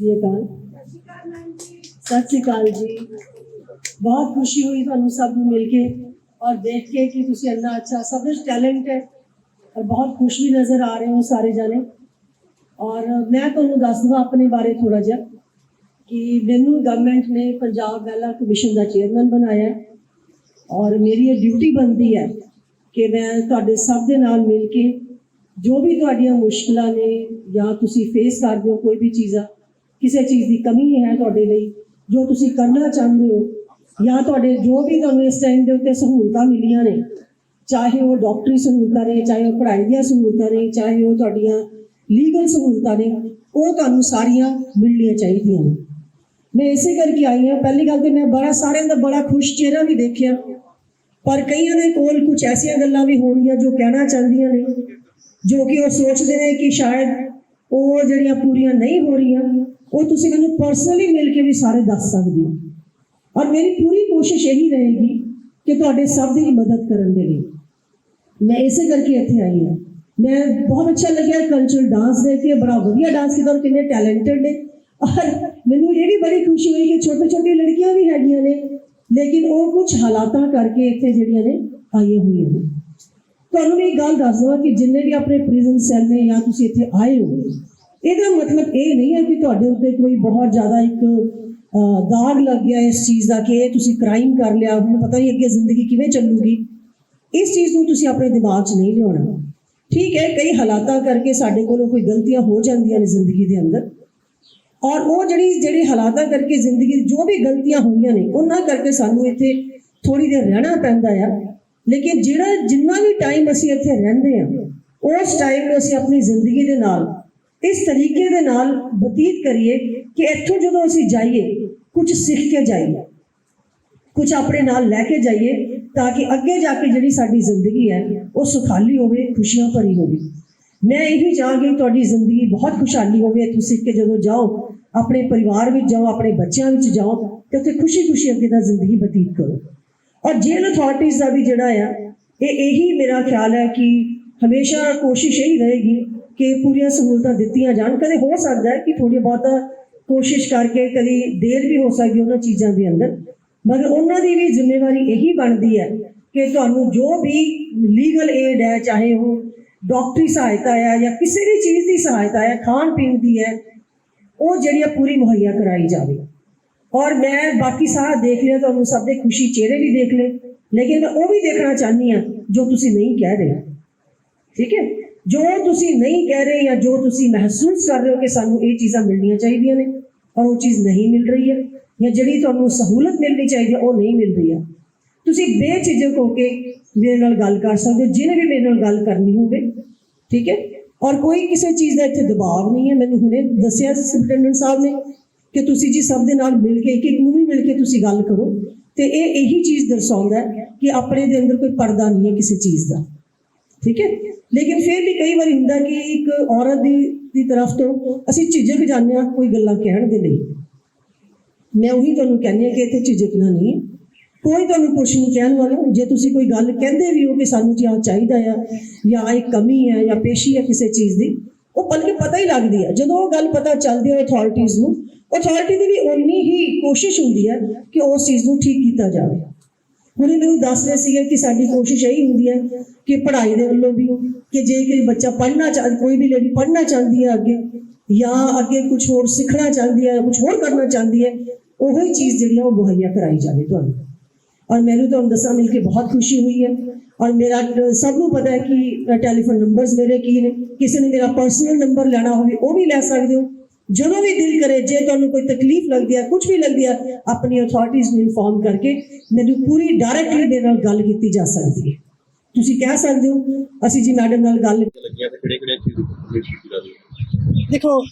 ਸ੍ਰੀ ਅਕਾਲ ਸਤਿ ਸ੍ਰੀ ਅਕਾਲ ਜੀ ਬਹੁਤ ਖੁਸ਼ੀ ਹੋਈ ਤੁਹਾਨੂੰ ਸਭ ਨੂੰ ਮਿਲ ਕੇ ਔਰ ਦੇਖ ਕੇ ਕਿ ਤੁਸੀਂ ਇੰਨਾ ਅੱਛਾ ਸਭ ਵਿੱਚ ਟੈਲੈਂਟ ਹੈ ਔਰ ਬਹੁਤ ਖੁਸ਼ ਵੀ ਨਜ਼ਰ ਆ ਰਹੇ ਹੋ ਸਾਰੇ ਜਾਣੇ ਔਰ ਮੈਂ ਤੁਹਾਨੂੰ ਦੱਸ ਦਵਾਂ ਆਪਣੇ ਬਾਰੇ ਥੋੜਾ ਜਿਹਾ ਕਿ ਮੈਨੂੰ ਗਵਰਨਮੈਂਟ ਨੇ ਪੰਜਾਬ ਵੈਲਾ ਕਮਿਸ਼ਨ ਦਾ ਚੇਅਰਮੈਨ ਬਣਾਇਆ ਹੈ ਔਰ ਮੇਰੀ ਇਹ ਡਿਊਟੀ ਬਣਦੀ ਹੈ ਕਿ ਮੈਂ ਤੁਹਾਡੇ ਸਭ ਦੇ ਨਾਲ ਮਿਲ ਕੇ ਜੋ ਵੀ ਤੁਹਾਡੀਆਂ ਮੁਸ਼ਕਲਾਂ ਨੇ ਜਾਂ ਤੁਸੀਂ ਫੇਸ ਕਰਦੇ ਹੋ ਕੋਈ ਵੀ ਚੀਜ਼ਾਂ ਕਿਸੇ ਚੀਜ਼ ਦੀ ਕਮੀ ਨਹੀਂ ਹੈ ਤੁਹਾਡੇ ਲਈ। ਜੋ ਤੁਸੀਂ ਕਰਨਾ ਚਾਹੁੰਦੇ ਹੋ, ਜਾਂ ਤੁਹਾਡੇ ਜੋ ਵੀ ਤੁਹਾਨੂੰ ਇਸ ਟਾਈਮ ਦੇ ਉੱਤੇ ਸਹੂਲਤਾਂ ਮਿਲੀਆਂ ਨੇ, ਚਾਹੇ ਉਹ ਡਾਕਟਰੀ ਸਹੂਲਤਾਂ ਨੇ, ਚਾਹੇ ਉਹ ਪੜ੍ਹਾਈ ਦੀਆਂ ਸਹੂਲਤਾਂ ਨੇ, ਚਾਹੇ ਉਹ ਤੁਹਾਡੀਆਂ ਲੀਗਲ ਸਹੂਲਤਾਂ ਨੇ, ਉਹ ਤੁਹਾਨੂੰ ਸਾਰੀਆਂ ਮਿਲਣੀਆਂ ਚਾਹੀਦੀਆਂ ਨੇ। ਮੈਂ ਇਸੇ ਕਰਕੇ ਆਈ ਹਾਂ। ਪਹਿਲੀ ਗੱਲ ਤੇ ਮੈਂ ਬੜਾ ਸਾਰਿਆਂ ਦਾ ਬੜਾ ਖੁਸ਼ ਚਿਹਰਾ ਵੀ ਦੇਖਿਆ। ਪਰ ਕਈਆਂ ਦੇ ਕੋਲ ਕੁਝ ਐਸੀਆਂ ਗੱਲਾਂ ਵੀ ਹੋਣਗੀਆਂ ਜੋ ਕਹਿਣਾ ਚਾਹੁੰਦੀਆਂ ਨੇ, ਜੋ ਕਿ ਉਹ ਸੋਚਦੇ ਨੇ ਕਿ ਸ਼ਾਇਦ ਉਹ ਜਿਹੜੀਆਂ ਪੂਰੀਆਂ ਨਹੀਂ ਹੋ ਰਹੀਆਂ ਉਹ ਤੁਸੀਂ ਮੈਨੂੰ ਪਰਸਨਲੀ ਮਿਲ ਕੇ ਵੀ ਸਾਰੇ ਦੱਸ ਸਕਦੇ ਹੋ ਔਰ ਮੇਰੀ ਪੂਰੀ ਕੋਸ਼ਿਸ਼ ਇਹੀ ਰਹੇਗੀ ਕਿ ਤੁਹਾਡੇ ਸਭ ਦੀ ਮਦਦ ਕਰਨ ਦੇ ਲਈ ਮੈਂ ਇਸੇ ਕਰਕੇ ਇੱਥੇ ਆਈ ਹਾਂ ਮੈਂ ਬਹੁਤ ਅੱਛਾ ਲੱਗਿਆ ਕਲਚਰਲ ਡਾਂਸ ਦੇਖ ਕੇ ਬੜਾ ਵਧੀਆ ਡਾਂਸ ਕੀਤਾ ਔਰ ਕਿੰਨੇ ਟੈਲੈਂਟਡ ਨੇ ਔਰ ਮੈਨੂੰ ਇਹ ਵੀ ਬੜੀ ਖੁਸ਼ੀ ਹੋਈ ਕਿ ਛੋਟੇ ਛੋਟੇ ਲੜਕੀਆਂ ਵੀ ਹੈਗੀਆਂ ਨੇ ਲੇਕਿਨ ਉਹ ਕੁਝ ਹਾਲਾਤਾਂ ਕਰਕੇ ਇੱਥੇ ਜਿਹੜੀਆਂ ਨੇ ਆਈਆਂ ਹੋਈਆਂ ਨੇ ਤੁਹਾਨੂੰ ਵੀ ਇੱਕ ਗੱਲ ਦੱਸ ਦਵਾਂ ਕਿ ਜਿੰਨੇ ਵੀ ਆਪਣੇ ਪ੍ਰਿਜ਼ਨ ਸੈੱਲ ਨੇ ਜਾਂ ਤੁਸੀਂ ਇੱਥੇ ਆਏ ਹੋ ਇਹਦਾ ਮਤਲਬ ਇਹ ਨਹੀਂ ਹੈ ਕਿ ਤੁਹਾਡੇ ਉੱਤੇ ਕੋਈ ਬਹੁਤ ਜ਼ਿਆਦਾ ਇੱਕ ਦਾਗ ਲੱਗ ਗਿਆ ਇਸ ਚੀਜ਼ ਦਾ ਕਿ ਇਹ ਤੁਸੀਂ ਕ੍ਰਾਈਮ ਕਰ ਲਿਆ। ਹੁਣ ਪਤਾ ਨਹੀਂ ਅੱਗੇ ਜ਼ਿੰਦਗੀ ਕਿਵੇਂ ਚੱਲੂਗੀ। ਇਸ ਚੀਜ਼ ਨੂੰ ਤੁਸੀਂ ਆਪਣੇ ਦਿਮਾਗ 'ਚ ਨਹੀਂ ਲਿਆਉਣਾ। ਠੀਕ ਹੈ, ਕਈ ਹਾਲਾਤਾਂ ਕਰਕੇ ਸਾਡੇ ਕੋਲੋਂ ਕੋਈ ਗਲਤੀਆਂ ਹੋ ਜਾਂਦੀਆਂ ਨੇ ਜ਼ਿੰਦਗੀ ਦੇ ਅੰਦਰ। ਔਰ ਉਹ ਜਿਹੜੀ, ਜਿਹੜੇ ਹਾਲਾਤਾਂ ਕਰਕੇ ਜ਼ਿੰਦਗੀ 'ਚ ਜੋ ਵੀ ਗਲਤੀਆਂ ਹੋਈਆਂ ਨੇ, ਉਹਨਾਂ ਕਰਕੇ ਸਾਨੂੰ ਇੱਥੇ ਥੋੜੀ ਦੇਰ ਰਹਿਣਾ ਪੈਂਦਾ ਆ। ਲੇਕਿਨ ਜਿਹੜਾ, ਜਿੰਨਾ ਵੀ ਟਾਈਮ ਅਸੀਂ ਇੱਥੇ ਰਹਿੰਦੇ ਆ, ਉਸ ਟਾਈਮ ਨੂੰ ਅਸੀਂ ਆਪਣੀ ਜ਼ਿੰਦਗੀ ਦੇ ਨਾਲ ਇਸ ਤਰੀਕੇ ਦੇ ਨਾਲ ਬਤੀਤ ਕਰੀਏ ਕਿ ਇੱਥੋਂ ਜਦੋਂ ਅਸੀਂ ਜਾਈਏ ਕੁਝ ਸਿੱਖ ਕੇ ਜਾਈਏ ਕੁਝ ਆਪਣੇ ਨਾਲ ਲੈ ਕੇ ਜਾਈਏ ਤਾਂ ਕਿ ਅੱਗੇ ਜਾ ਕੇ ਜਿਹੜੀ ਸਾਡੀ ਜ਼ਿੰਦਗੀ ਹੈ ਉਹ ਸੁਖਾਲੀ ਹੋਵੇ ਖੁਸ਼ੀਆਂ ਭਰੀ ਹੋਵੇ ਮੈਂ ਇਹੀ ਚਾਹਾਂਗੀ ਤੁਹਾਡੀ ਜ਼ਿੰਦਗੀ ਬਹੁਤ ਖੁਸ਼ਹਾਲੀ ਹੋਵੇ ਇੱਥੋਂ ਸਿੱਖ ਕੇ ਜਦੋਂ ਜਾਓ ਆਪਣੇ ਪਰਿਵਾਰ ਵਿੱਚ ਜਾਓ ਆਪਣੇ ਬੱਚਿਆਂ ਵਿੱਚ ਜਾਓ ਤੇ ਉੱਥੇ ਖੁਸ਼ੀ-ਖੁਸ਼ੀ ਅੱਗੇ ਦਾ ਜ਼ਿੰਦਗੀ ਬਤੀਤ ਕਰੋ ਔਰ ਜੇਲ੍ਹ ਅਥਾਰਟੀਜ਼ ਦਾ ਵੀ ਜਿਹੜਾ ਆ ਇਹ ਇਹੀ ਮੇਰਾ ਖਿਆਲ ਹੈ ਕਿ ਹਮੇਸ਼ਾ ਕੋਸ਼ਿਸ਼ ਇਹੀ ਰਹੇਗੀ ਕਿ ਪੂਰੀਆਂ ਸਹੂਲਤਾਂ ਦਿੱਤੀਆਂ ਜਾਣ ਕਦੇ ਹੋ ਸਕਦਾ ਹੈ ਕਿ ਥੋੜੀ ਬਹੁਤਾ ਕੋਸ਼ਿਸ਼ ਕਰਕੇ ਕਦੀ ਦੇਰ ਵੀ ਹੋ ਸਕਦੀ ਉਹਨਾਂ ਚੀਜ਼ਾਂ ਦੇ ਅੰਦਰ ਮਗਰ ਉਹਨਾਂ ਦੀ ਵੀ ਜ਼ਿੰਮੇਵਾਰੀ ਇਹੀ ਬਣਦੀ ਹੈ ਕਿ ਤੁਹਾਨੂੰ ਜੋ ਵੀ ਲੀਗਲ ਏਡ ਹੈ ਚਾਹੇ ਉਹ ਡਾਕਟਰੀ ਸਹਾਇਤਾ ਹੈ ਜਾਂ ਕਿਸੇ ਵੀ ਚੀਜ਼ ਦੀ ਸਹਾਇਤਾ ਹੈ ਖਾਣ ਪੀਣ ਦੀ ਹੈ ਉਹ ਜਿਹੜੀ ਆ ਪੂਰੀ ਮੁਹੱਈਆ ਕਰਾਈ ਜਾਵੇ ਔਰ ਮੈਂ ਬਾਕੀ ਸਾਰਾ ਦੇਖ ਲਿਆ ਤੁਹਾਨੂੰ ਸਭ ਦੇ ਖੁਸ਼ੀ ਚਿਹਰੇ ਵੀ ਦੇਖ ਲਏ ਲੇਕਿਨ ਮੈਂ ਉਹ ਵੀ ਦੇਖਣਾ ਚਾਹਨੀ ਆ ਜੋ ਤੁਸੀਂ ਨਹੀਂ ਕਹਿ ਰਹੇ ਠੀਕ ਹੈ ਜੋ ਤੁਸੀਂ ਨਹੀਂ ਕਹਿ ਰਹੇ ਜਾਂ ਜੋ ਤੁਸੀਂ ਮਹਿਸੂਸ ਕਰ ਰਹੇ ਹੋ ਕਿ ਸਾਨੂੰ ਇਹ ਚੀਜ਼ਾਂ ਮਿਲਣੀਆਂ ਚਾਹੀਦੀਆਂ ਨੇ, ਪਰ ਉਹ ਚੀਜ਼ ਨਹੀਂ ਮਿਲ ਰਹੀ ਹੈ ਜਾਂ ਜਿਹੜੀ ਤੁਹਾਨੂੰ ਸਹੂਲਤ ਮਿਲਣੀ ਚਾਹੀਦੀ ਹੈ, ਉਹ ਨਹੀਂ ਮਿਲ ਰਹੀ ਹੈ। ਤੁਸੀਂ ਬੇਝਿਜਕ ਹੋ ਕੇ ਮੇਰੇ ਨਾਲ ਗੱਲ ਕਰ ਸਕਦੇ ਹੋ, ਜਿਹਨੇ ਵੀ ਮੇਰੇ ਨਾਲ ਗੱਲ ਕਰਨੀ ਹੋਵੇ, ਠੀਕ ਹੈ? ਔਰ ਕੋਈ ਕਿਸੇ ਚੀਜ਼ ਦਾ ਇੱਥੇ ਦਬਾਅ ਨਹੀਂ ਹੈ। ਮੈਨੂੰ ਹੁਣੇ ਦੱਸਿਆ ਸੀ ਸੁਪਰਡੈਂਟ ਸਾਹਿਬ ਨੇ ਕਿ ਤੁਸੀਂ ਜੀ ਸਭ ਦੇ ਨਾਲ ਮਿਲ ਕੇ ਇੱਕ ਇੱਕ ਨੂੰ ਵੀ ਮਿਲ ਕੇ ਤੁਸੀਂ ਗੱਲ ਕਰੋ ਤੇ ਇਹ ਇਹੀ ਚੀਜ਼ ਦਰਸਾਉਂਦਾ ਹੈ ਕਿ ਆਪਣੇ ਦੇ ਅੰਦਰ ਕੋਈ ਪਰਦਾ ਨਹੀਂ ਹੈ ਕਿਸੇ ਚੀਜ਼ ਦਾ। ਠੀਕ ਹੈ? ਲੇਕਿਨ ਫਿਰ ਵੀ ਕਈ ਵਾਰੀ ਹੁੰਦਾ ਕਿ ਇੱਕ ਔਰਤ ਦੀ ਦੀ ਤਰਫ ਤੋਂ ਅਸੀਂ ਝਿਜਕ ਜਾਂਦੇ ਹਾਂ, ਕੋਈ ਗੱਲਾਂ ਕਹਿਣ ਦੇ ਲਈ। ਮੈਂ ਉਹੀ ਤੁਹਾਨੂੰ ਕਹਿੰਦੀ ਹਾਂ ਕਿ ਇੱਥੇ ਝਿਜਕਣਾ ਨਹੀਂ। ਹੈ। ਕੋਈ ਤੁਹਾਨੂੰ ਕੁਛ ਨਹੀਂ ਕਹਿਣ ਵਾਲਾ। ਜੇ ਤੁਸੀਂ ਕੋਈ ਗੱਲ ਕਹਿੰਦੇ ਵੀ ਹੋ ਕਿ ਸਾਨੂੰ ਜੀ ਆਹ ਚਾਹੀਦਾ ਆ, ਜਾਂ ਇਹ ਕਮੀ ਹੈ, ਜਾਂ ਪੇਸ਼ੀ ਹੈ ਕਿਸੇ ਚੀਜ਼ ਦੀ, ਉਹ ਬਲਕਿ ਪਤਾ ਹੀ ਲੱਗਦੀ ਹੈ ਜਦੋਂ ਉਹ ਗੱਲ ਪਤਾ ਚੱਲਦੀ ਹੈ ਅਥਾਰਟੀਜ਼ ਨੂੰ ਅਥਾਰਟੀ ਦੀ ਵੀ ਉਨੀ ਹੀ ਕੋਸ਼ਿਸ਼ ਹੁੰਦੀ ਹੈ ਕਿ ਉਸ ਚੀਜ਼ ਨੂੰ ਠੀਕ ਕੀਤਾ ਜਾਵੇ। ਹੁਣੇ ਮੈਨੂੰ ਦੱਸ ਰਹੇ ਸੀਗੇ ਕਿ ਸਾਡੀ ਕੋਸ਼ਿਸ਼ ਇਹੀ ਹੁੰਦੀ ਹੈ ਕਿ ਪੜ੍ਹਾਈ ਦੇ ਵੱਲੋਂ ਵੀ ਕਿ ਜੇ ਕੋਈ ਬੱਚਾ ਪੜ੍ਹਨਾ ਚਾਹ ਕੋਈ ਵੀ ਲੇਡੀ ਪੜ੍ਹਨਾ ਚਾਹੁੰਦੀ ਹੈ ਅੱਗੇ ਜਾਂ ਅੱਗੇ ਕੁਝ ਹੋਰ ਸਿੱਖਣਾ ਚਾਹੁੰਦੀ ਹੈ ਕੁਝ ਹੋਰ ਕਰਨਾ ਚਾਹੁੰਦੀ ਹੈ ਉਹੀ ਚੀਜ਼ ਜਿਹੜੀ ਹੈ ਉਹ ਮੁਹੱਈਆ ਕਰਾਈ ਜਾਵੇ ਤੁਹਾਨੂੰ। ਔਰ ਮੈਨੂੰ ਤੁਹਾਨੂੰ ਦੱਸਾਂ, ਮਿਲ ਕੇ ਬਹੁਤ ਖੁਸ਼ੀ ਹੋਈ ਹੈ ਔਰ ਮੇਰਾ ਟ- ਸਭ ਨੂੰ ਪਤਾ ਹੈ ਕਿ ਟੈਲੀਫੋਨ ਨੰਬਰਸ ਮੇਰੇ ਕੀ ਨੇ। ਕਿਸੇ ਨੇ ਮੇਰਾ ਪਰਸਨਲ ਨੰਬਰ ਲੈਣਾ ਹੋਵੇ, ਉਹ ਵੀ ਲੈ ਸਕਦੇ ਹੋ। ਜਦੋਂ ਵੀ ਦਿਲ ਕਰੇ ਜੇ ਤੁਹਾਨੂੰ ਕੋਈ ਤਕਲੀਫ ਲੱਗਦੀ ਹੈ ਕੁਝ ਵੀ ਲੱਗਦੀ ਹੈ ਆਪਣੀ ਅਥਾਰਟੀਜ਼ ਨੂੰ ਇਨਫੋਰਮ ਕਰਕੇ ਮੈਨੂੰ ਪੂਰੀ ਡਾਇਰੈਕਟਲੀ ਮੇਰੇ ਨਾਲ ਗੱਲ ਕੀਤੀ ਜਾ ਸਕਦੀ ਹੈ। ਤੁਸੀਂ ਕਹਿ ਸਕਦੇ ਹੋ ਅਸੀਂ ਜੀ ਮੈਡਮ ਨਾਲ ਗੱਲ ਲੱਗੀਆਂ ਤੇ ਕਿਹੜੇ ਕਿਹੜੇ ਚੀਜ਼ ਦੇਖੋ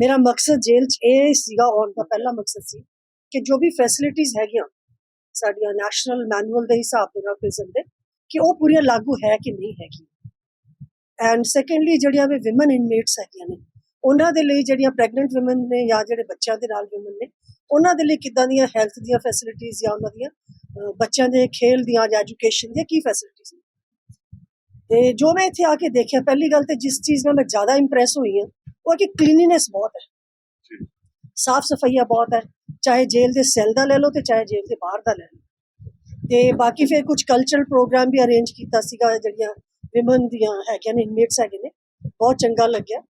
ਮੇਰਾ ਮਕਸਦ ਜੇਲ੍ਹ 'ਚ ਇਹ ਸੀਗਾ ਆਉਣ ਦਾ ਪਹਿਲਾ ਮਕਸਦ ਸੀ ਕਿ ਜੋ ਵੀ ਫੈਸਿਲਿਟੀਆਂ ਹੈਗੀਆਂ ਸਾਡੀਆਂ ਨੈਸ਼ਨਲ ਮੈਨੂਅਲ ਦੇ ਹਿਸਾਬ ਦੇ ਨਾਲ prison ਦੇ ਕਿ ਉਹ ਪੂਰੀਆਂ ਲਾਗੂ ਹੈ ਕਿ ਨਹੀਂ ਹੈਗੀ ਐਂਡ ਸੈਕੰਡਲੀ ਜਿਹੜੀਆਂ ਵੀ ਔਮਨ ਇਨਮੇਟਸ ਹੈਗੀਆਂ ਨੇ ਉਹਨਾਂ ਦੇ ਲਈ ਜਿਹੜੀਆਂ ਪ੍ਰੈਗਨੈਂਟ ਔਮਨ ਨੇ ਜਾਂ ਜਿਹੜੇ ਬੱਚਿਆਂ ਦੇ ਨਾਲ ਔਮਨ ਨੇ ਉਹਨਾਂ ਦੇ ਲਈ ਕਿੱਦਾਂ ਦੀਆਂ ਹੈਲਥ ਦੀਆਂ ਫੈਸਿਲਿਟੀਆਂ ਜਾਂ ਉਹਨਾਂ ਦੀਆਂ ਬੱਚਿਆਂ ਦੇ ਖੇਲ ਦੀਆਂ ਜਾਂ ਐਜੂਕੇਸ਼ਨ ਦੀਆਂ ਕੀ ਫੈਸਿਲਿਟੀਆਂ ਨੇ? ਤੇ ਜੋ ਮੈਂ ਇੱਥੇ ਆ ਕੇ ਦੇਖਿਆ ਪਹਿਲੀ ਗੱਲ ਤੇ ਜਿਸ ਚੀਜ਼ ਨਾਲ ਮੈਂ ਜ਼ਿਆਦਾ ਇੰਪ੍ਰੈਸ ਹੋਈ ਹਾਂ ਉਹ ਹੈ ਕਿ ਕਲੀਨਲੀਨੈਸ ਬਹੁਤ ਹੈ। ਸਾਫ਼ ਸਫਾਈਆ ਬਹੁਤ ਹੈ ਚਾਹੇ ਜੇਲ੍ਹ ਦੇ ਸੈੱਲ ਦਾ ਲੈ ਲਓ ਤੇ ਚਾਹੇ ਜੇਲ੍ਹ ਦੇ ਬਾਹਰ ਦਾ ਲੈ ਲਓ। ਤੇ ਬਾਕੀ ਫਿਰ ਕੁਝ ਕਲਚਰਲ ਪ੍ਰੋਗਰਾਮ ਵੀ ਅਰੇਂਜ ਕੀਤਾ ਸੀਗਾ ਜਿਹੜੀਆਂ ਵਿਮਨ ਦੀਆਂ ਹੈਗੀਆਂ ਨੇ ਇਨਮੇਟਸ ਹੈਗੇ ਨੇ ਬਹੁਤ ਚੰਗਾ ਲੱਗਿਆ।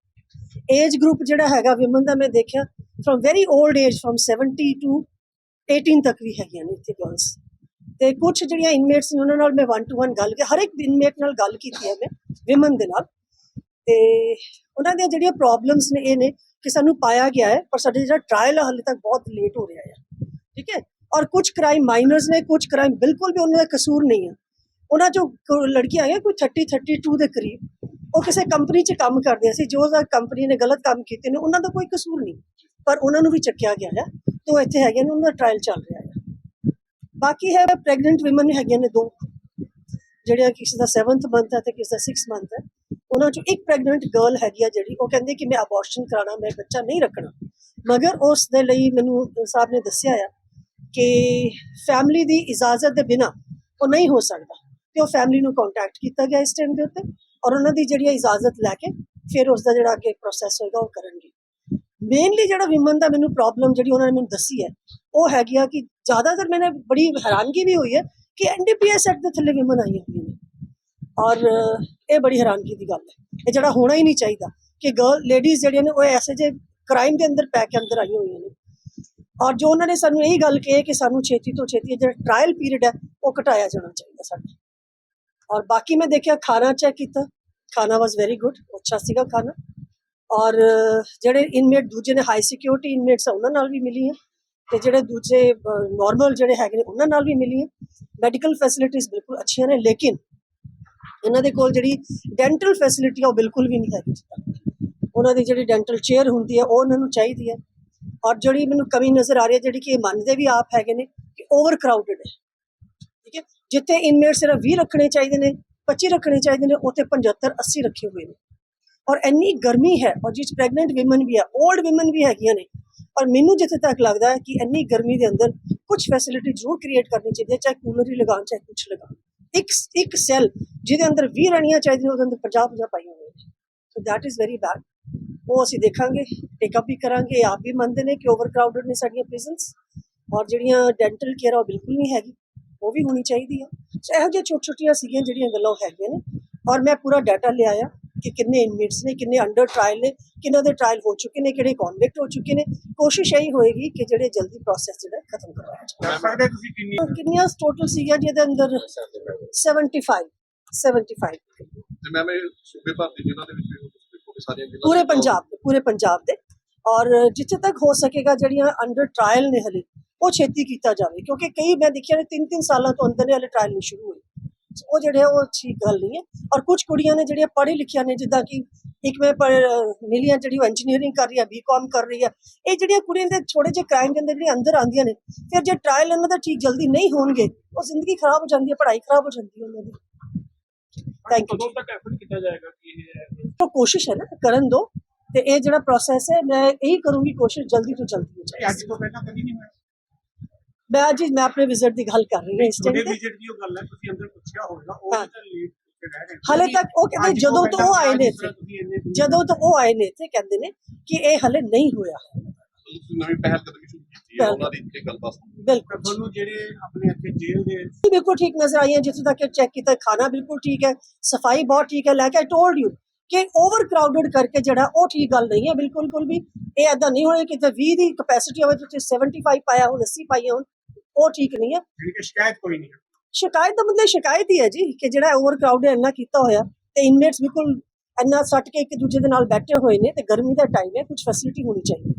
ਏਜ ਗਰੁੱਪ ਜਿਹੜਾ ਹੈਗਾ ਵਿਮਨ ਦਾ ਮੈਂ ਦੇਖਿਆ from very old age from 70 to 18 ਤੱਕ ਵੀ ਹੈਗੀਆਂ ਨੇ ਇੱਥੇ ਗਰਲਸ ਤੇ ਕੁਝ ਜਿਹੜੀਆਂ ਇਨਮੇਟਸ ਨੇ ਉਹਨਾਂ ਨਾਲ ਮੈਂ ਵਨ ਟੂ ਵਨ ਗੱਲ ਕੀ ਹਰ ਇੱਕ ਇਨਮੇਟ ਨਾਲ ਗੱਲ ਕੀਤੀ ਹੈ ਮੈਂ ਵਿਮਨ ਦੇ ਨਾਲ। ਤੇ ਉਹਨਾਂ ਦੀਆਂ ਜਿਹੜੀਆਂ ਪ੍ਰੋਬਲਮਸ ਨੇ, ਇਹ ਨੇ ਕਿ ਸਾਨੂੰ ਪਾਇਆ ਗਿਆ ਹੈ, ਪਰ ਸਾਡਾ ਜਿਹੜਾ ਟ੍ਰਾਇਲ ਹੈ ਹਾਲੇ ਤੱਕ ਬਹੁਤ ਲੇਟ ਹੋ ਰਿਹਾ ਹੈ। ਠੀਕ ਹੈ? ਔਰ ਕੁਝ ਕ੍ਰਾਈਮ ਮਾਈਨਰਸ ਨੇ ਕੁਝ ਕ੍ਰਾਈਮ ਬਿਲਕੁਲ ਵੀ ਉਹਨਾਂ ਦਾ ਕਸੂਰ ਨਹੀਂ ਹੈ। ਉਹਨਾਂ ਚੋਂ ਲੜਕੀਆਂ ਆਈਆਂ ਕੋਈ 30 32 ਦੇ ਕਰੀਬ। ਉਹ ਕਿਸੇ ਕੰਪਨੀ 'ਚ ਕੰਮ ਕਰਦੇ ਸੀ, ਜੋ ਕੰਪਨੀ ਨੇ ਗਲਤ ਕੰਮ ਕੀਤੇ ਨੇ, ਉਹਨਾਂ ਦਾ ਕੋਈ ਕਸੂਰ ਨਹੀਂ। ਪਰ ਉਹਨਾਂ ਨੂੰ ਵੀ ਚੱਕਿਆ ਗਿਆ ਹੈ ਤੇ ਉਹ ਇੱਥੇ ਹੈਗੇ ਨੇ, ਉਹਨਾਂ ਦਾ ਟ੍ਰਾਇਲ ਚੱਲ ਰਿਹਾ ਹੈ। ਬਾਕੀ ਹੈ ਪ੍ਰੈਗਨੈਂਟ ਔਮਨ ਹੈਗੀਆਂ ਨੇ ਦੋ ਜਿਹੜਿਆ ਕਿਸੇ ਦਾ 7th ਮੰਥ ਹੈ ਤੇ ਕਿਸੇ ਦਾ 6th ਮੰਥ ਹੈ। ਉਹਨਾਂ ਚੋਂ ਇੱਕ ਪ੍ਰੈਗਨੈਂਟ ਗਰਲ ਹੈਗੀ ਆ ਜਿਹੜੀ, ਉਹ ਕਹਿੰਦੇ ਕਿ ਮੈਂ ਅਬੋਰਸ਼ਨ ਕਰਾਣਾ ਮੈਂ ਬੱਚਾ ਨਹੀਂ ਰੱਖਣਾ। ਮਗਰ ਉਸ ਦੇ ਲਈ ਮੈਨੂੰ ਸਾਹਿਬ ਨੇ ਦੱਸਿਆ ਆ ਕਿ ਫੈਮਿਲੀ ਦੀ ਇਜਾਜ਼ਤ ਦੇ ਬਿਨਾ ਉਹ ਨਹੀਂ ਹੋ ਸਕਦਾ। ਤੇ ਉਹ ਫੈਮਿਲੀ ਨੂੰ ਕੰਟੈਕਟ ਕੀਤਾ ਗਿਆ ਇਸ ਟਾਈਮ ਦੇ ਉੱਤੇ। ਔਰ ਉਹਨਾਂ ਦੀ ਜਿਹੜੀ ਇਜਾਜ਼ਤ ਲੈ ਕੇ ਫਿਰ ਉਸ ਦਾ ਜਿਹੜਾ ਅੱਗੇ ਪ੍ਰੋਸੈਸ ਹੋਏਗਾ ਉਹ ਕਰਨਗੇ। ਮੇਨਲੀ ਜਿਹੜਾ ਵਿਮਨ ਦਾ ਮੈਨੂੰ ਪ੍ਰੋਬਲਮ ਜਿਹੜੀ ਉਹਨਾਂ ਨੇ ਮੈਨੂੰ ਦੱਸੀ ਹੈ, ਉਹ ਹੈਗੀ ਆ ਕਿ ਜ਼ਿਆਦਾਤਰ ਮੈਨੂੰ ਬੜੀ ਹੈਰਾਨਗੀ ਵੀ ਹੋਈ ਹੈ ਕਿ ਐਨਡੀਪੀਐਸ ਐਕਟ ਦੇ ਥੱਲੇ ਵਿਮਨ ਆਈਆਂ ਹੋਈਆਂ ਨੇ। ਔਰ ਇਹ ਬੜੀ ਹੈਰਾਨਗੀ ਦੀ ਗੱਲ ਹੈ। ਇਹ ਜਿਹੜਾ ਹੋਣਾ ਹੀ ਨਹੀਂ ਚਾਹੀਦਾ ਕਿ ਗਰਲ ਲੇਡੀਜ਼ ਜਿਹੜੀਆਂ ਨੇ ਉਹ ਐਸੇ ਜੇ ਕ੍ਰਾਈਮ ਦੇ ਅੰਦਰ ਪੈ ਕੇ ਅੰਦਰ ਆਈਆਂ ਹੋਈਆਂ ਨੇ। ਔਰ ਜੋ ਉਹਨਾਂ ਨੇ ਸਾਨੂੰ ਇਹੀ ਗੱਲ ਕਹੀ ਕਿ ਸਾਨੂੰ ਛੇਤੀ ਤੋਂ ਛੇਤੀ ਜਿਹੜਾ ਟ੍ਰਾਇਲ ਪੀਰੀਅਡ ਹੈ, ਉਹ ਘਟਾਇਆ ਜਾਣਾ ਚਾਹੀਦਾ ਸਾਡਾ ਔਰ ਬਾਕੀ ਮੈਂ ਦੇਖਿਆ ਖਾਣਾ ਚੈੱਕ ਕੀਤਾ ਖਾਣਾ ਵਾਸ ਵੈਰੀ ਗੁੱਡ ਅੱਛਾ ਸੀਗਾ ਖਾਣਾ ਔਰ ਜਿਹੜੇ ਇਨਮੇਟ ਦੂਜੇ ਨੇ ਹਾਈ ਸਿਕਿਉਰਿਟੀ ਇਨਮੇਟਸ ਆ ਉਹਨਾਂ ਨਾਲ ਵੀ ਮਿਲੀ ਹੈ ਤੇ ਜਿਹੜੇ ਦੂਜੇ ਨਾਰਮਲ ਜਿਹੜੇ ਹੈਗੇ ਨੇ ਉਹਨਾਂ ਨਾਲ ਵੀ ਮਿਲੀ ਹੈ ਮੈਡੀਕਲ ਫੈਸਿਲਿਟੀਆਂ ਬਿਲਕੁਲ ਅੱਛੀਆਂ ਨੇ ਲੇਕਿਨ ਇਹਨਾਂ ਦੇ ਕੋਲ ਜਿਹੜੀ ਡੈਂਟਲ ਫੈਸਿਲਿਟੀ ਆ ਉਹ ਬਿਲਕੁਲ ਵੀ ਨਹੀਂ ਹੈਗੀ ਜਿੱਦਾਂ ਉਹਨਾਂ ਦੀ ਜਿਹੜੀ ਡੈਂਟਲ ਚੇਅਰ ਹੁੰਦੀ ਹੈ ਉਹ ਉਹਨਾਂ ਨੂੰ ਚਾਹੀਦੀ ਹੈ ਔਰ ਜਿਹੜੀ ਮੈਨੂੰ ਕਮੀ ਨਜ਼ਰ ਆ ਰਹੀ ਹੈ ਜਿਹੜੀ ਕਿ ਇਹ ਮੰਨਦੇ ਵੀ ਆਪ ਹੈਗੇ ਨੇ ਕਿ ਓਵਰ ਕਰਾਊਡਡ ਹੈ ਜਿੱਥੇ ਇਨਮੇਟ ਸਿਰਫ 20 ਰੱਖਣੇ ਚਾਹੀਦੇ ਨੇ 25 ਰੱਖਣੇ ਚਾਹੀਦੇ ਨੇ, ਉੱਥੇ 75 80 ਰੱਖੇ ਹੋਏ ਨੇ। ਔਰ ਇੰਨੀ ਗਰਮੀ ਹੈ, ਔਰ ਜਿਸ ਪ੍ਰੈਗਨੈਂਟ ਔਮਨ ਵੀ ਹੈ 올ਡ ਔਮਨ ਵੀ ਹੈਗੀਆਂ ਨੇ, ਔਰ ਮੈਨੂੰ ਜਿੱਥੇ ਤੱਕ ਲੱਗਦਾ ਹੈ ਕਿ ਇੰਨੀ ਗਰਮੀ ਦੇ ਅੰਦਰ ਕੁਝ ਫੈਸਿਲਿਟੀ ਜ਼ਰੂਰ ਕ੍ਰੀਏਟ ਕਰਨੀ ਚਾਹੀਦੀ ਹੈ, ਚਾਹੇ ਕੂਲਰ ਹੀ ਲਗਾਉਣ, ਚਾਹੇ ਕੁਝ ਲਗਾਉਣ। ਇੱਕ ਇੱਕ ਸੈੱਲ ਜਿਹਦੇ ਅੰਦਰ 20 ਰਹਿਣੀਆਂ ਚਾਹੀਦੀਆਂ ਉਹਦੇ ਅੰਦਰ 50 50 ਪਾਈਆਂ ਹੋਈਆਂ ਨੇ। So that is very bad ਉਹ ਅਸੀਂ ਦੇਖਾਂਗੇ ਟੇਕਅਪ ਵੀ ਕਰਾਂਗੇ ਆਪ ਵੀ ਮੰਨਦੇ ਨੇ ਕਿ ਓਵਰ ਕਰਾਊਡਡ ਨੇ ਸਾਡੀਆਂ ਪ੍ਰਿਜ਼ਨਸ ਔਰ ਜਿਹੜੀਆਂ ਡੈਂਟਲ ਕੇਅਰ ਉਹ ਬਿਲਕੁਲ ਨਹੀਂ ਹੈਗੀ। ਉਹ ਵੀ ਹੋਣੀ ਚਾਹੀਦੀ ਹੈ ਸੋ ਇਹੋ ਜਿਹੀਆਂ ਛੋਟ ਛੋਟੀਆਂ ਸੀਗੀਆਂ ਜਿਹੜੀਆਂ ਗੱਲਾਂ ਉਹ ਹੈਗੀਆਂ ਨੇ ਔਰ ਮੈਂ ਪੂਰਾ ਡਾਟਾ ਲਿਆਇਆ ਕਿ ਕਿੰਨੇ ਇਨਮੇਟਸ ਨੇ ਕਿੰਨੇ ਅੰਡਰ ਟ੍ਰਾਇਲ ਨੇ ਕਿੰਨਾਂ ਦੇ ਟ੍ਰਾਇਲ ਹੋ ਚੁੱਕੇ ਨੇ ਕਿਹੜੇ ਕਨਵਿਕਟ ਹੋ ਚੁੱਕੇ ਨੇ ਕੋਸ਼ਿਸ਼ ਇਹੀ ਹੋਏਗੀ ਕਿ ਜਿਹੜੇ ਜਲਦੀ ਪ੍ਰੋਸੈਸ ਜਿਹੜਾ ਹੈ ਖਤਮ ਕਰਵਾਇਆ ਜਾਵੇ ਦੱਸ ਸਕਦੇ ਤੁਸੀਂ ਕਿੰਨੀ ਕਿੰਨੀਆਂ ਟੋਟਲ ਸੀਗੀਆਂ ਜਿਹਦੇ ਅੰਦਰ 75 75 ਤੇ ਮੈਂ ਇਹ ਸੂਬੇ ਭਰ ਦੇ ਜ਼ਿਲ੍ਹਾ ਦੇ ਵਿੱਚ ਵੀ ਦੇਖੋ ਕਿ ਸਾਰੀਆਂ ਜ਼ਿਲ੍ਹਾ ਪੂਰੇ ਪੰਜਾਬ ਦੇ ਪੂਰੇ ਪੰਜਾਬ ਦੇ ਔਰ ਜਿੱਥੇ ਤੱਕ ਹੋ ਸਕੇਗਾ ਜਿਹੜੀਆਂ ਅੰਡਰ ਟ੍ਰਾਇਲ ਨੇ ਹਲੇ ਉਹ ਛੇਤੀ ਕੀਤਾ ਜਾਵੇ ਕਿਉਂਕਿ ਕਈ ਮੈਂ ਦੇਖਿਆ ਨੇ 3-3 ਸਾਲਾਂ ਤੋਂ ਅੰਦਰ ਨੇ ਟ੍ਰਾਇਲ ਨਹੀਂ ਸ਼ੁਰੂ ਹੋਈ। ਉਹ ਜਿਹੜੇ ਉਹ ਠੀਕ ਗੱਲ ਨਹੀਂ ਹੈ। ਔਰ ਕੁਝ ਕੁੜੀਆਂ ਨੇ ਜਿਹੜੀਆਂ ਪੜ੍ਹੀ ਲਿਖੀਆਂ ਨੇ ਜਿੱਦਾਂ ਕਿ ਇੱਕ ਮੈਂ ਮਿਲੀਆਂ ਜਿਹੜੀ ਇੰਜੀਨੀਅਰਿੰਗ ਕਰ ਰਹੀ ਹੈ ਬੀਕਾਮ ਕਰ ਰਹੀ ਹੈ ਇਹ ਜਿਹੜੀਆਂ ਕੁੜੀਆਂ ਦੇ ਛੋੜੇ ਜਿਹੇ ਕ੍ਰਾਈਮ ਦੇ ਅੰਦਰ ਅੰਦਰ ਆਉਂਦੀਆਂ ਨੇ ਫਿਰ ਜੇ ਟ੍ਰਾਇਲ ਇਹਨਾਂ ਦਾ ਠੀਕ ਜਲਦੀ ਨਹੀਂ ਹੋਣਗੇ ਉਹ ਜ਼ਿੰਦਗੀ ਖਰਾਬ ਹੋ ਜਾਂਦੀ ਹੈ ਪੜ੍ਹਾਈ ਖਰਾਬ ਹੋ ਜਾਂਦੀ ਹੈ ਉਹਨਾਂ ਦੀ। ਥੈਂਕ ਯੂ ਕਦੋਂ ਤੱਕ ਐਫਰਟ ਕੀਤਾ ਜਾਏਗਾ ਕਿ ਇਹ ਕੋਸ਼ਿਸ਼ ਹੈ ਨਾ ਕਰਨ ਦੋ ਤੇ ਇਹ ਜਿਹੜਾ ਪ੍ਰੋਸੈਸ ਹੈ ਮੈਂ ਇਹੀ ਕਰੂੰਗੀ ਕੋਸ਼ਿਸ਼ ਜਲਦੀ ਤੋਂ ਜਲਦੀ ਹੋ ਜਾਏ। ਅੱਜ ਤੋਂ ਪਹਿਲਾਂ ਕਦੀ ਨਹੀਂ ਹੋਇਆ। ਮੈਂ ਅੱਜ ਹੀ ਮੈਂ ਆਪਣੇ ਵਿਜ਼ਿਟ ਦੀ ਗੱਲ ਕਰ ਰਹੀ ਹਾਂ ਇਸ ਟਾਈਮ ਤੇ ਵਿਜ਼ਿਟ ਦੀ ਉਹ ਗੱਲ ਹੈ ਤੁਸੀਂ ਅੰਦਰ ਪੁੱਛਿਆ ਹੋਵੇਗਾ ਉਹ। ਤਾਂ ਲੇਟ ਰਹਿ ਰਹੇ ਨੇ। ਹਾਲੇ ਤੱਕ ਉਹ ਕਹਿੰਦੇ ਜਦੋਂ ਤੋਂ ਉਹ ਆਏ ਨੇ ਦੂਰ- ਜਦੋਂ ਤੋਂ ਉਹ ਆਏ ਨੇ ਇੱਥੇ ਕਹਿੰਦੇ ਨੇ ਕਿ ਇਹ ਹਲੇ ਨਹੀਂ ਹੋਇਆ ਨਵੀਂ ਪਹਿਲ ਕਦਮੀ ਸ਼ੁਰੂ ਕੀਤੀ ਹੈ ਉਹਨਾਂ ਦੀ ਇਹ ਗੱਲ। ਬਿਲਕੁਲ ਤੁਹਾਨੂੰ ਜਿਹੜੇ ਆਪਣੇ ਇੱਥੇ ਜੇਲ੍ਹ ਦੇ ਬਿਲਕੁਲ ਠੀਕ ਨਜ਼ਰ ਆਈ ਹੈ ਜਿੱਥੇ ਤੱਕ ਚੈੱਕ ਕੀਤਾ ਖਾਣਾ ਬਿਲਕੁਲ ਠੀਕ ਹੈ ਸਫ਼ਾਈ ਬਹੁਤ ਠੀਕ ਹੈ ਲਾਈਕ ਆਈ ਟੋਲਡ ਯੂ ਕਿ ਓਵਰ ਕਰਾਊਡਡ ਕਰਕੇ ਜਿਹੜਾ ਉਹ ਠੀਕ ਗੱਲ ਨਹੀਂ ਹੈ ਬਿਲਕੁਲ ਬਿਲਕੁਲ ਵੀ ਇਹ ਐਦਾਂ ਨਹੀਂ ਹੋਣਾ ਕਿ ਤੇ 20 ਦੀ ਕਪੈਸਿਟੀ ਹੋਵੇ ਤੁਸੀਂ 75 ਪਾਇਆ ਹੁਣ 80 ਪਾਈਆਂ ਹੁਣ ਉਹ ਠੀਕ ਨਹੀਂ ਹੈ ਜਿਹੜੀ ਕਿ ਸ਼ਿਕਾਇਤ ਕੋਈ ਨਹੀਂ ਹੈ ਸ਼ਿਕਾਇਤ ਦਾ ਮਤਲਬ ਸ਼ਿਕਾਇਤ ਹੀ ਹੈ ਜੀ ਕਿ ਜਿਹੜਾ ਓਵਰ ਕਰਾਊਡ ਇੰਨਾ ਕੀਤਾ ਹੋਇਆ ਤੇ ਇਨਮੇਟਸ ਬਿਲਕੁਲ ਇੰਨਾ ਸੱਟ ਕੇ ਇੱਕ ਦੂਜੇ ਦੇ ਨਾਲ ਬੈਠੇ ਹੋਏ ਨੇ ਤੇ ਗਰਮੀ ਦਾ ਟਾਈਮ ਹੈ ਕੁਝ ਫੈਸਿਲਿਟੀ ਹੋਣੀ ਚਾਹੀਦੀ।